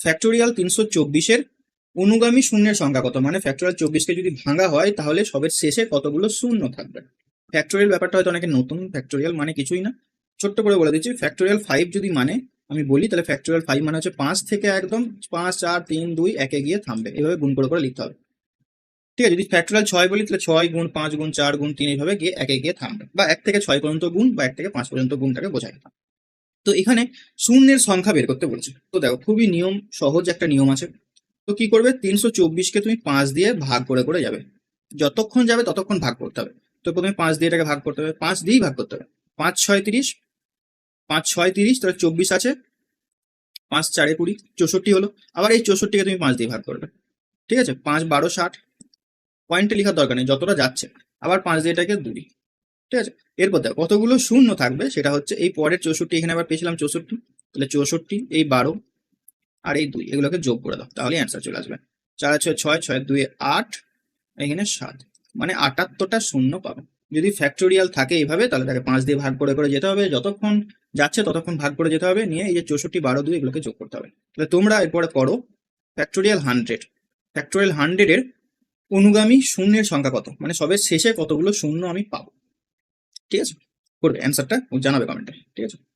Factorial তিনশো চব্বিশের অনুগামী শূন্যের সংখ্যা কত? মানে ফ্যাক্টোরিয়াল চব্বিশকে যদি ভাঙা হয়, তাহলে সবের শেষে কতগুলো শূন্য থাকবে? ফ্যাক্টোরিয়াল ব্যাপারটা হয়তো অনেকে নতুন ফ্যাক্টোরিয়াল মানে কিছুই না। ছোট্ট করে বলে দিচ্ছি ফ্যাক্টোরিয়াল ফাইভ যদি মানে আমি বলি, তাহলে ফ্যাক্টোরিয়াল ফাইভ মানে হচ্ছে পাঁচ থেকে একদম পাঁচ, চার, তিন, দুই, একে গিয়ে থামবে। এভাবে গুণ করে করে লিখতে হবে। ঠিক আছে, যদি ফ্যাক্টোরিয়াল ছয় বলি, তাহলে ছয় গুণ পাঁচ গুণ চার গুণ তিন, এইভাবে গিয়ে একে গিয়ে থামবে। বা এক থেকে ছয় পর্যন্ত গুণ বা এক থেকে পাঁচ পর্যন্ত গুণটাকে বোঝায়। তো এখানে শূন্যের সংখ্যা বের করতে বলছে। তো দেখো, খুবই নিয়ম, সহজ একটা নিয়ম আছে। তো কি করবে? তিনশো চব্বিশকে তুমি পাঁচ দিয়ে ভাগ করে করে যাবে। যতক্ষণ যাবে ততক্ষণ ভাগ করতে হবে। তো প্রথমে পাঁচ দিয়ে এটাকে ভাগ করতে হবে। পাঁচ দিয়েই ভাগ করতে হবে। পাঁচ ছয় তিরিশ, পাঁচ ছয় তিরিশ, তাহলে চব্বিশ আছে। পাঁচ চারে কুড়ি, চৌষট্টি হলো। আবার এই চৌষট্টিকে তুমি পাঁচ দিয়ে ভাগ করবে। ঠিক আছে? পাঁচ বারো ষাট, পয়েন্টে লেখার দরকার নেই, যতটা যাচ্ছে। আবার পাঁচ দিয়ে এটাকে দুই। ঠিক আছে? এরপর দেখো, কতগুলো শূন্য থাকবে? সেটা হচ্ছে এই পরের চৌষট্টি, এখানে আবার পেয়েছিলাম চৌষট্টি। তাহলে চৌষট্টি, এই বারো আর এই দুই, এগুলোকে যোগ করে দাও। তাহলে অ্যান্সার চলে আসবে। চার ছয় ছয় ছয় দুই, আট, এখানে সাত। মানে আটাত্তরটা শূন্য পাবে। যদি ফ্যাক্টোরিয়াল থাকে এইভাবে, তাহলে তাকে পাঁচ দিয়ে ভাগ করে করে যেতে হবে। যতক্ষণ যাচ্ছে, ততক্ষণ ভাগ করে যেতে হবে। নিয়ে এই যে চৌষট্টি, বারো, দুই, এগুলোকে যোগ করতে হবে। তাহলে তোমরা এরপরে করো ফ্যাক্টোরিয়াল হান্ড্রেড ফ্যাক্টোরিয়াল হান্ড্রেডের অনুগামী শূন্যের সংখ্যা কত? মানে সবের শেষে কতগুলো শূন্য আমি পাবো? ঠিক আছে? করবে। অ্যান্সারটা জানাবে কমেন্টে ঠিক আছে?